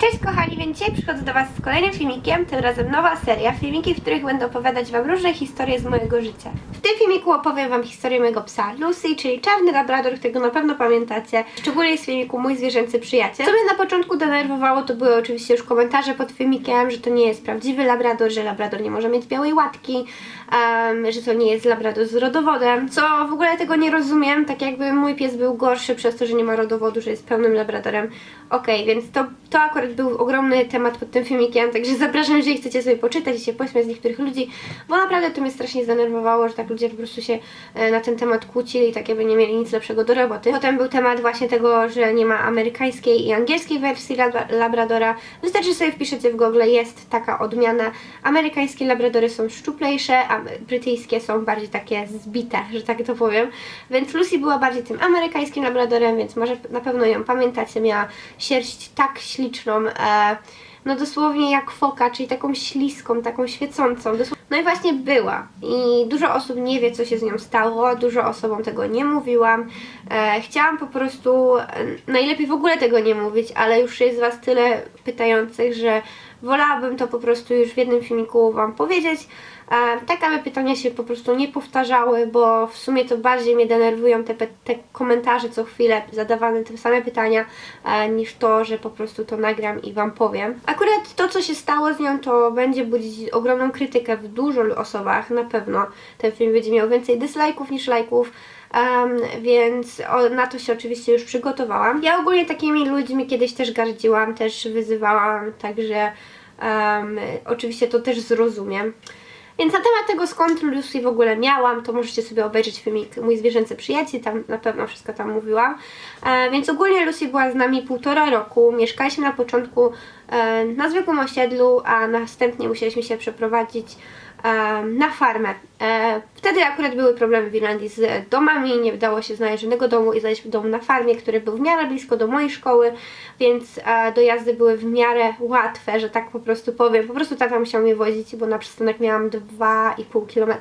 Cześć kochani, więc dzisiaj przychodzę do Was z kolejnym filmikiem, tym razem nowa seria, filmiki, w których będę opowiadać Wam różne historie z mojego życia. W tym filmiku opowiem Wam historię mojego psa Lucy, czyli czarny labrador, którego na pewno pamiętacie, szczególnie z filmiku Mój zwierzęcy przyjaciel. Co mnie na początku denerwowało, to były oczywiście już komentarze pod filmikiem, że to nie jest prawdziwy labrador, że labrador nie może mieć białej łatki, em, że to nie jest labrador z rodowodem, co w ogóle tego nie rozumiem, tak jakby mój pies był gorszy przez to, że nie ma rodowodu, że jest pełnym labradorem. Okej, więc to, to akurat był ogromny temat pod tym filmikiem, także zapraszam, jeżeli chcecie sobie poczytać i się pośmiać z niektórych ludzi, bo naprawdę to mnie strasznie zdenerwowało, że tak ludzie po prostu się e, na ten temat kłócili, tak jakby nie mieli nic lepszego do roboty. Potem był temat właśnie tego, że nie ma amerykańskiej i angielskiej wersji lab- Labradora. Wystarczy sobie wpiszecie w Google, jest taka odmiana. Amerykańskie Labradory są szczuplejsze, a brytyjskie są bardziej takie zbite, że tak to powiem. Więc Lucy była bardziej tym amerykańskim Labradorem, więc może na pewno ją pamiętacie. Miała sierść tak śliczną, e, no dosłownie jak foka, czyli taką śliską, taką świecącą. No i właśnie była. I dużo osób nie wie, co się z nią stało, dużo osobom tego nie mówiłam. E, chciałam po prostu, e, najlepiej w ogóle tego nie mówić, ale już jest Was tyle pytających, że wolałabym to po prostu już w jednym filmiku Wam powiedzieć. Tak, aby pytania się po prostu nie powtarzały, bo w sumie to bardziej mnie denerwują te, te komentarze co chwilę, zadawane te same pytania, e, niż to, że po prostu to nagram i Wam powiem. Akurat to, co się stało z nią, to będzie budzić ogromną krytykę w dużo osobach, na pewno. Ten film będzie miał więcej dislike'ów niż lajków. Em, więc o, na to się oczywiście już przygotowałam. Ja ogólnie takimi ludźmi kiedyś też gardziłam, też wyzywałam, także em, oczywiście to też zrozumiem. Więc na temat tego skąd Lucy w ogóle miałam, to możecie sobie obejrzeć filmik Mój zwierzęcy przyjaciel, tam na pewno wszystko tam mówiłam. E, więc ogólnie Lucy była z nami półtora roku. Mieszkaliśmy na początku e, na zwykłym osiedlu, a następnie musieliśmy się przeprowadzić na farmę. E, wtedy akurat były problemy w Irlandii z domami, nie dało się znaleźć żadnego domu i znaleźliśmy dom na farmie, który był w miarę blisko do mojej szkoły, więc e, dojazdy były w miarę łatwe, że tak po prostu powiem. Po prostu tata musiał mnie wozić, bo na przystanek miałam 2,5 km.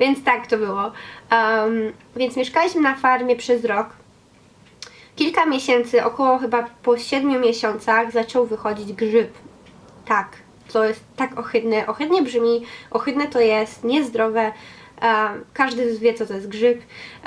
Więc tak to było. Em, więc mieszkaliśmy na farmie przez rok. Kilka miesięcy, około chyba po 7 miesiącach zaczął wychodzić grzyb. Tak, to jest tak ohydne. Ohydnie brzmi, ohydne to jest, niezdrowe. Um, każdy wie, co to jest grzyb.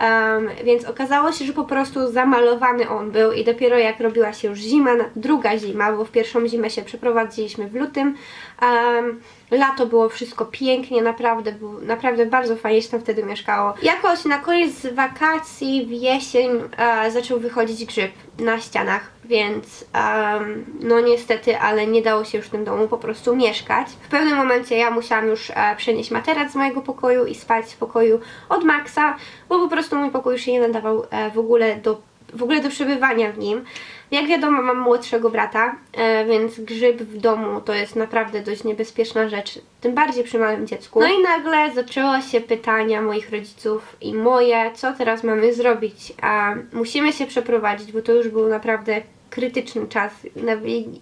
Um, więc okazało się, że po prostu zamalowany on był i dopiero jak robiła się już zima, druga zima, bo w pierwszą zimę się przeprowadziliśmy w lutym. Um, lato było wszystko pięknie, naprawdę, był, naprawdę bardzo fajnie się tam wtedy mieszkało. Jakoś na koniec wakacji w jesień e, zaczął wychodzić grzyb na ścianach, więc em, no niestety, ale nie dało się już w tym domu po prostu mieszkać. W pewnym momencie ja musiałam już e, przenieść materac z mojego pokoju i spać w pokoju od Maxa, bo po prostu mój pokój już się nie nadawał e, w ogóle do w ogóle do przebywania w nim. Jak wiadomo, mam młodszego brata, e, więc grzyb w domu to jest naprawdę dość niebezpieczna rzecz, tym bardziej przy małym dziecku. No i nagle zaczęło się pytania moich rodziców i moje, co teraz mamy zrobić. A musimy się przeprowadzić, bo to już był naprawdę krytyczny czas.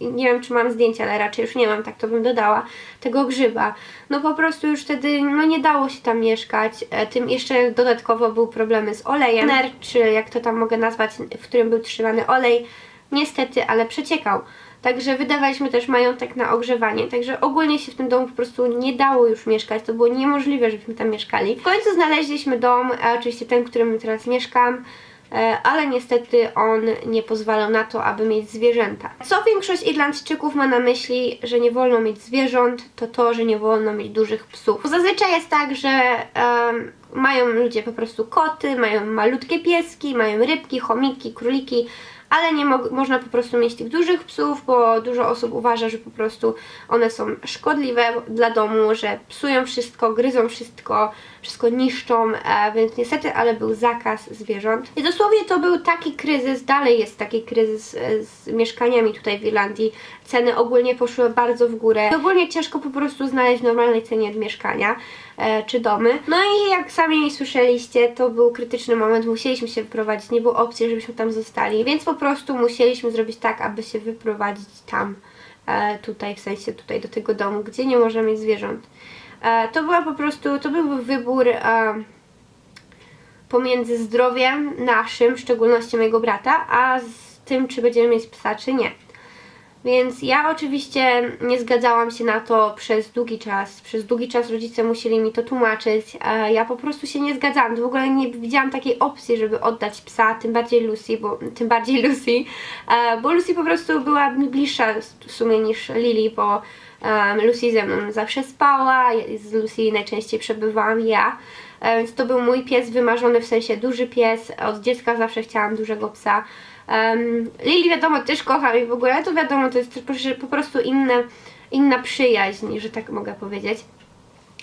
Nie wiem, czy mam zdjęcia, ale raczej już nie mam, tak to bym dodała, tego grzyba. No po prostu już wtedy no nie dało się tam mieszkać. E, Tym jeszcze dodatkowo były problemy z olejem, Ner, czy jak to tam mogę nazwać, w którym był trzymany olej, niestety, ale przeciekał. Także wydawaliśmy też majątek na ogrzewanie. Także ogólnie się w tym domu po prostu nie dało już mieszkać. To było niemożliwe, żebyśmy tam mieszkali. W końcu znaleźliśmy dom, e, oczywiście ten, w którym teraz mieszkam. E, ale niestety on nie pozwalał na to, aby mieć zwierzęta. Co większość Irlandczyków ma na myśli, że nie wolno mieć zwierząt, to to, że nie wolno mieć dużych psów. Zazwyczaj jest tak, że em, mają ludzie po prostu koty, mają malutkie pieski, mają rybki, chomiki, króliki, ale nie mo- można po prostu mieć tych dużych psów, bo dużo osób uważa, że po prostu one są szkodliwe dla domu, że psują wszystko, gryzą wszystko, wszystko niszczą, e, więc niestety, ale był zakaz zwierząt. I dosłownie to był taki kryzys, dalej jest taki kryzys e, z mieszkaniami tutaj w Irlandii. Ceny ogólnie poszły bardzo w górę. Ogólnie ciężko po prostu znaleźć w normalnej cenie mieszkania e, czy domy. No i jak sami słyszeliście, to był krytyczny moment, musieliśmy się wyprowadzić, nie było opcji, żebyśmy tam zostali, więc po prostu musieliśmy zrobić tak, aby się wyprowadzić tam, tutaj, w sensie tutaj do tego domu, gdzie nie możemy mieć zwierząt. E, to była po prostu, to był wybór e, pomiędzy zdrowiem naszym, w szczególności mojego brata, a z tym, czy będziemy mieć psa, czy nie. Więc ja oczywiście nie zgadzałam się na to przez długi czas. Przez długi czas rodzice musieli mi to tłumaczyć. a Ja po prostu się nie zgadzałam. W ogóle nie widziałam takiej opcji, żeby oddać psa, tym bardziej Lucy, bo tym bardziej Lucy, e, bo Lucy po prostu była mi bliższa w sumie niż Lily, bo um, Lucy ze mną zawsze spała, z Lucy najczęściej przebywałam ja. Więc to był mój pies wymarzony, w sensie duży pies. Od dziecka zawsze chciałam dużego psa. Um, Lili wiadomo też kocham i w ogóle to wiadomo, to jest po prostu inne, inna przyjaźń, że tak mogę powiedzieć.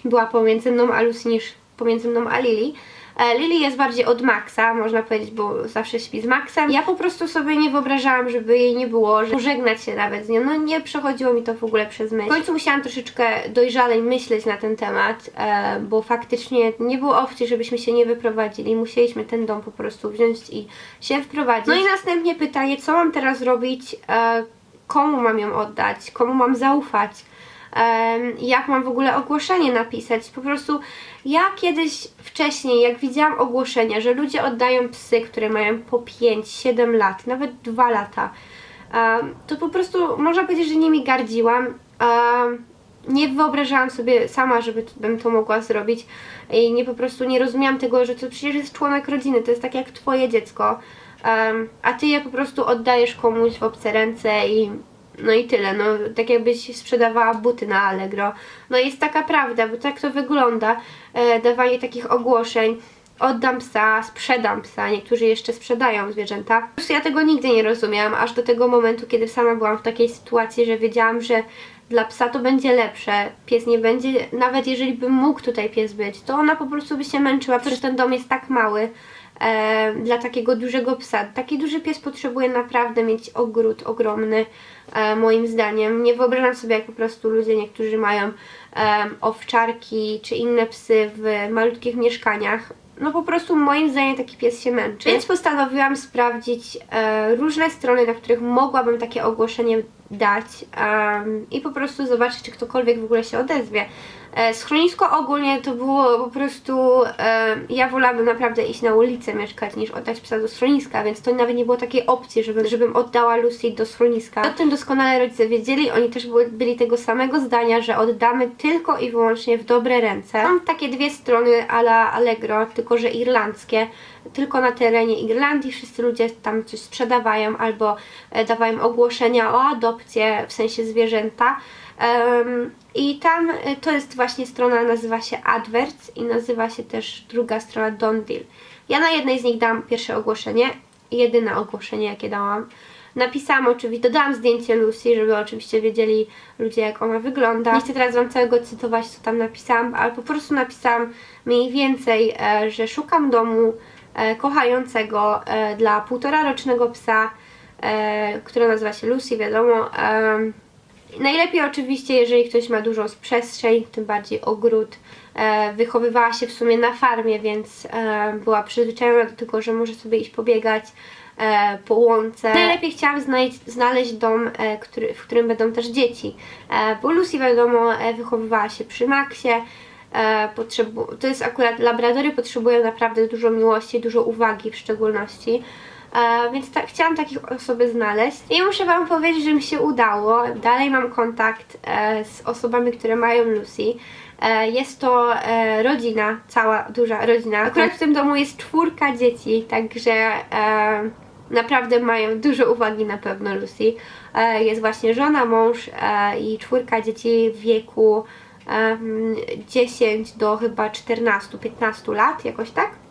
Była pomiędzy mną a Lucy niż pomiędzy mną a Lili. E, Lili jest bardziej od Maxa, można powiedzieć, bo zawsze śpi z Maxem. Ja po prostu sobie nie wyobrażałam, żeby jej nie było, że pożegnać się nawet z nią. No nie przechodziło mi to w ogóle przez myśl. W końcu musiałam troszeczkę dojrzalej myśleć na ten temat, e, bo faktycznie nie było opcji, żebyśmy się nie wyprowadzili. Musieliśmy ten dom po prostu wziąć i się wprowadzić. No i następnie pytanie, co mam teraz zrobić, e, komu mam ją oddać, komu mam zaufać jak mam w ogóle ogłoszenie napisać. Po prostu ja kiedyś wcześniej, jak widziałam ogłoszenia, że ludzie oddają psy, które mają po 5-7 lat, nawet 2 lata, to po prostu można powiedzieć, że nimi gardziłam. Nie wyobrażałam sobie sama, żeby t- bym to mogła zrobić i nie po prostu nie rozumiałam tego, że to przecież jest członek rodziny, to jest tak jak twoje dziecko, a ty je po prostu oddajesz komuś w obce ręce i no i tyle, no tak jakbyś sprzedawała buty na Allegro. No jest taka prawda, bo tak to wygląda, e, dawanie takich ogłoszeń. Oddam psa, sprzedam psa, niektórzy jeszcze sprzedają zwierzęta. Po prostu ja tego nigdy nie rozumiałam, aż do tego momentu, kiedy sama byłam w takiej sytuacji, że wiedziałam, że dla psa to będzie lepsze. Pies nie będzie, nawet jeżeli by mógł tutaj pies być, to ona po prostu by się męczyła, przecież ten dom jest tak mały e, dla takiego dużego psa. Taki duży pies potrzebuje naprawdę mieć ogród ogromny, e, moim zdaniem. Nie wyobrażam sobie, jak po prostu ludzie niektórzy mają em, owczarki czy inne psy w malutkich mieszkaniach. No po prostu moim zdaniem taki pies się męczy. Więc postanowiłam sprawdzić e, różne strony, na których mogłabym takie ogłoszenie dać i po prostu zobaczyć, czy ktokolwiek w ogóle się odezwie. E, Schronisko ogólnie to było po prostu. E, ja wolałabym naprawdę iść na ulicę mieszkać niż oddać psa do schroniska, więc to nawet nie było takiej opcji, żeby, żebym oddała Lucy do schroniska. O tym doskonale rodzice wiedzieli, oni też były, byli tego samego zdania, że oddamy tylko i wyłącznie w dobre ręce. Mam takie dwie strony ala Allegro, tylko że irlandzkie. Tylko na terenie Irlandii wszyscy ludzie tam coś sprzedawają albo e, dawają ogłoszenia o adopcję, w sensie zwierzęta. I tam y, to jest właśnie strona, nazywa się Adverts i nazywa się też druga strona Don't Deal. Ja na jednej z nich dałam pierwsze ogłoszenie, jedyne ogłoszenie jakie dałam. Napisałam oczywiście, dodałam zdjęcie Lucy, żeby oczywiście wiedzieli ludzie jak ona wygląda. Nie chcę teraz Wam całego cytować co tam napisałam, ale po prostu napisałam mniej więcej, e, że szukam domu e, kochającego e, dla półtora rocznego psa, która nazywa się Lucy, wiadomo. Najlepiej oczywiście, jeżeli ktoś ma dużą przestrzeń, tym bardziej ogród. E, wychowywała się w sumie na farmie, więc e, była przyzwyczajona do tego, że może sobie iść pobiegać e, po łące. Najlepiej chciałam znaleźć, znaleźć dom, e, który, w którym będą też dzieci. E, bo Lucy wiadomo e, wychowywała się przy Maxie. E, potrzebu- to jest akurat labradory potrzebują naprawdę dużo miłości, dużo uwagi w szczególności. E, więc tak, chciałam takich osoby znaleźć. I muszę Wam powiedzieć, że mi się udało. Dalej mam kontakt e, z osobami, które mają Lucy. E, jest to rodzina, cała duża rodzina. Akurat w tym domu jest czwórka dzieci, także naprawdę mają dużo uwagi na pewno Lucy. Jest właśnie żona, mąż i czwórka dzieci w wieku em, 10 do chyba 14-15 lat, jakoś tak.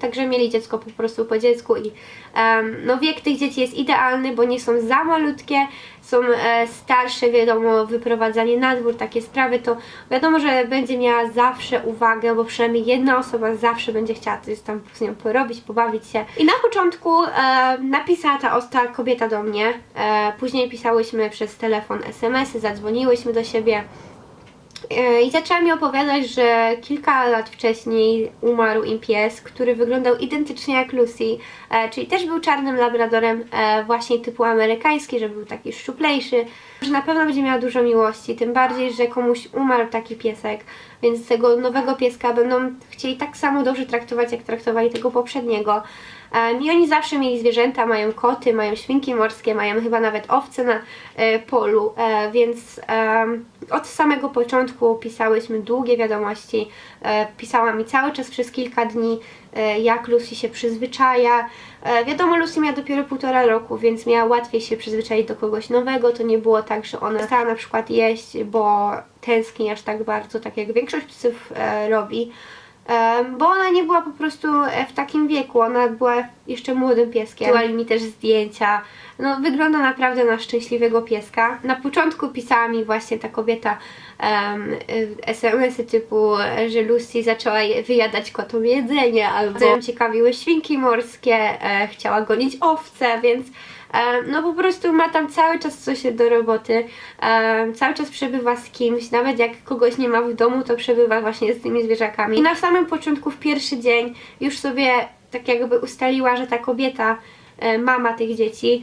Także mieli dziecko po prostu po dziecku i em, no wiek tych dzieci jest idealny, bo nie są za malutkie, są e, starsze, wiadomo, wyprowadzanie na dwór, takie sprawy, to wiadomo, że będzie miała zawsze uwagę, bo przynajmniej jedna osoba zawsze będzie chciała coś tam z nią porobić, pobawić się. I na początku e, napisała ta osta kobieta do mnie, e, później pisałyśmy przez telefon SMS-y, zadzwoniłyśmy do siebie. E, I zaczęła mi opowiadać, że kilka lat wcześniej umarł im pies, który wyglądał identycznie jak Lucy, e, czyli też był czarnym labradorem e, właśnie typu amerykański, że był taki szczuplejszy, że na pewno będzie miała dużo miłości, tym bardziej, że komuś umarł taki piesek, więc tego nowego pieska będą chcieli tak samo dobrze traktować, jak traktowali tego poprzedniego. Um, I oni zawsze mieli zwierzęta, mają koty, mają świnki morskie, mają chyba nawet owce na e, polu, e, więc od samego początku pisałyśmy długie wiadomości. E, pisała mi cały czas przez kilka dni, e, jak Lucy się przyzwyczaja. E, wiadomo, Lucy miała dopiero półtora roku, więc miała łatwiej się przyzwyczaić do kogoś nowego. To nie było tak, że ona stała na przykład jeść, bo tęskni aż tak bardzo, tak jak większość psów e, robi. Bo ona nie była po prostu e, w takim wieku, ona była jeszcze młodym pieskiem. Wysyłali mi też zdjęcia. No, wygląda naprawdę na szczęśliwego pieska. Na początku pisała mi właśnie ta kobieta em, y, SMS-y typu, e, że Lucy zaczęła wyjadać kotom jedzenie, albo ją ciekawiły świnki morskie, e, chciała gonić owce, więc e, no po prostu ma tam cały czas coś do roboty, e, cały czas przebywa z kimś, nawet jak kogoś nie ma w domu, to przebywa właśnie z tymi zwierzakami. I na samym początku, w pierwszy dzień, już sobie tak jakby ustaliła, że ta kobieta, e, mama tych dzieci,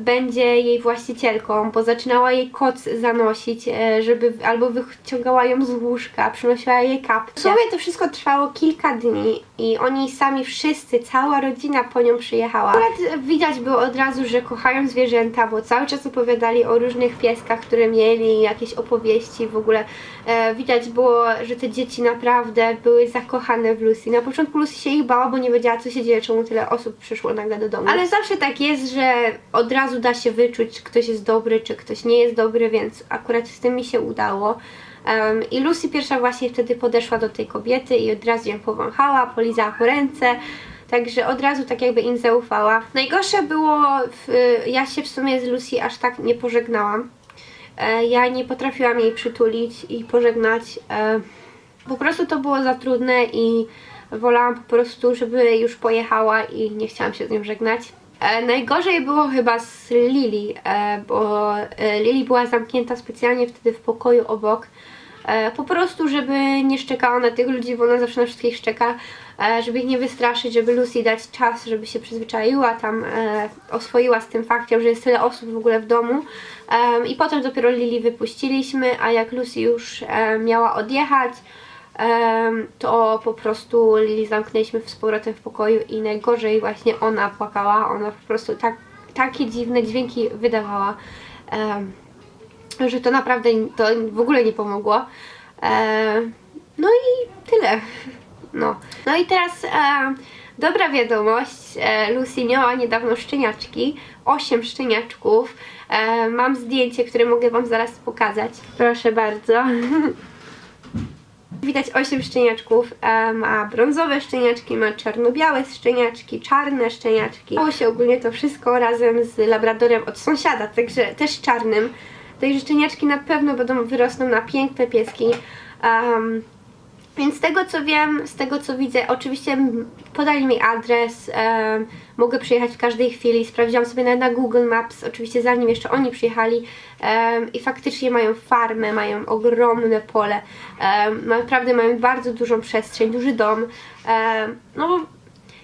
będzie jej właścicielką, bo zaczynała jej koc zanosić, e, żeby albo wyciągała ją z łóżka, przynosiła jej kapcie. W sumie to wszystko trwało kilka dni i oni sami wszyscy, cała rodzina po nią przyjechała. Akurat widać było od razu, że kochają zwierzęta, bo cały czas opowiadali o różnych pieskach, które mieli, jakieś opowieści w ogóle. E, widać było, że te dzieci naprawdę były zakochane w Lucy. Na początku Lucy się ich bała, bo nie wiedziała co się dzieje, czemu tyle osób przyszło nagle do domu. Ale zawsze tak jest, że od razu da się wyczuć, czy ktoś jest dobry, czy ktoś nie jest dobry, więc akurat z tym mi się udało. Em, I Lucy pierwsza właśnie wtedy podeszła do tej kobiety i od razu ją powąchała, polizała po ręce. Także od razu tak jakby im zaufała. Najgorsze było, w, ja się w sumie z Lucy aż tak nie pożegnałam. E, Ja nie potrafiłam jej przytulić i pożegnać. E, Po prostu to było za trudne i wolałam po prostu, żeby już pojechała i nie chciałam się z nią żegnać. E, Najgorzej było chyba z Lili, e, bo e, Lili była zamknięta specjalnie wtedy w pokoju obok. E, Po prostu, żeby nie szczekała na tych ludzi, bo ona zawsze na wszystkich szczeka, e, żeby ich nie wystraszyć, żeby Lucy dać czas, żeby się przyzwyczaiła, tam e, oswoiła z tym faktem, że jest tyle osób w ogóle w domu. I potem dopiero Lili wypuściliśmy, a jak Lucy już miała odjechać, to po prostu Lili zamknęliśmy z powrotem w pokoju i najgorzej właśnie ona płakała, ona po prostu tak, takie dziwne dźwięki wydawała. Że to naprawdę to w ogóle nie pomogło. E, no i tyle. No, no i teraz e, dobra wiadomość. E, Lucy miała niedawno szczeniaczki, 8 szczeniaczków. E, mam zdjęcie, które mogę Wam zaraz pokazać. Proszę bardzo. Widać 8 szczeniaczków, e, ma brązowe szczeniaczki, ma czarno-białe szczeniaczki, czarne szczeniaczki. Stało się ogólnie to wszystko razem z labradorem od sąsiada, także też czarnym. Także szczeniaczki na pewno będą wyrosną na piękne pieski. Um, więc z tego co wiem, z tego co widzę, oczywiście podali mi adres, em, mogę przyjechać w każdej chwili, sprawdziłam sobie nawet na Google Maps, oczywiście zanim jeszcze oni przyjechali. Em, i faktycznie mają farmę, mają ogromne pole, em, naprawdę mają bardzo dużą przestrzeń, duży dom, em, no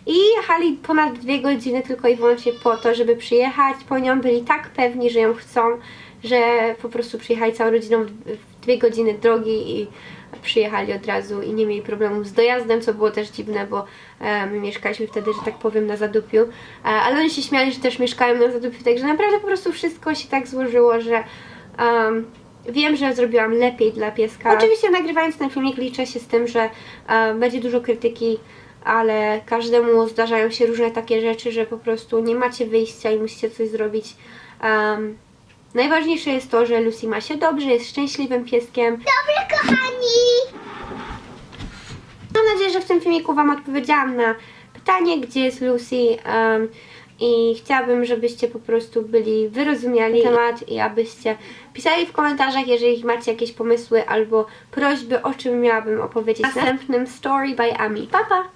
i jechali ponad dwie godziny tylko i wyłącznie po to, żeby przyjechać po nią, byli tak pewni, że ją chcą, że po prostu przyjechali całą rodziną w dwie godziny drogi i przyjechali od razu i nie mieli problemu z dojazdem, co było też dziwne, bo e, my mieszkaliśmy wtedy, że tak powiem, na Zadupiu, e, ale oni się śmiali, że też mieszkają na Zadupiu, także naprawdę po prostu wszystko się tak złożyło, że em, wiem, że zrobiłam lepiej dla pieska. Oczywiście nagrywając ten filmik liczę się z tym, że e, będzie dużo krytyki, ale każdemu zdarzają się różne takie rzeczy, że po prostu nie macie wyjścia i musicie coś zrobić. Em, najważniejsze jest to, że Lucy ma się dobrze, jest szczęśliwym pieskiem. Dobra, kochani! Mam nadzieję, że w tym filmiku Wam odpowiedziałam na pytanie, gdzie jest Lucy em, i chciałabym, żebyście po prostu byli wyrozumiali temat i abyście pisali w komentarzach, jeżeli macie jakieś pomysły albo prośby, o czym miałabym opowiedzieć w następnym Story by Ami. Pa, pa!